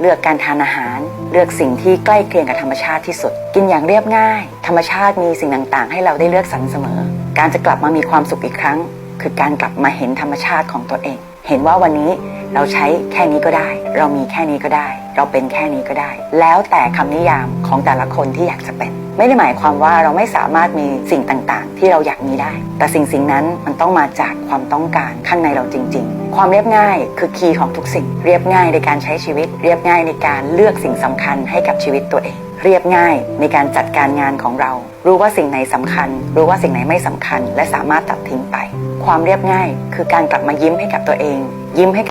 เลือกการทานอาหาร เลือกสิ่งที่ใกล้เคียงกับธรรมชาติที่สุด กินอย่างเรียบง่าย ธรรมชาติมีสิ่งต่างๆ ให้เราได้เลือกสรรเสมอ การจะกลับมามีความสุขอีกครั้ง คือการกลับมาเห็นธรรมชาติของตัวเอง เห็นว่าวันนี้เราใช้แค่นี้ก็ได้ เรามีแค่นี้ก็ได้ เราเป็นแค่นี้ก็ได้ แล้วแต่คำนิยามของแต่ละคนที่อยากจะเป็น ไม่ได้หมายความว่าเราไม่สามารถมีสิ่งต่างๆ ที่เราอยากมีได้ แต่สิ่งสิ่งนั้นมันต้องมาจากความต้องการข้างในเราจริง ๆ ความเรียบง่ายคือคีย์ของทุกสิ่ง เรียบง่ายในการใช้ชีวิต เรียบง่ายในการเลือกสิ่งสำคัญให้กับชีวิตตัวเอง เรียบง่ายในการจัดการงานของเรา รู้ว่าสิ่งไหนสำคัญ รู้ว่าสิ่งไหนไม่สำคัญ และสามารถตัดทิ้งไป ความเรียบง่ายคือการกลับมายิ้มให้กับตัวเอง ยิ้มให้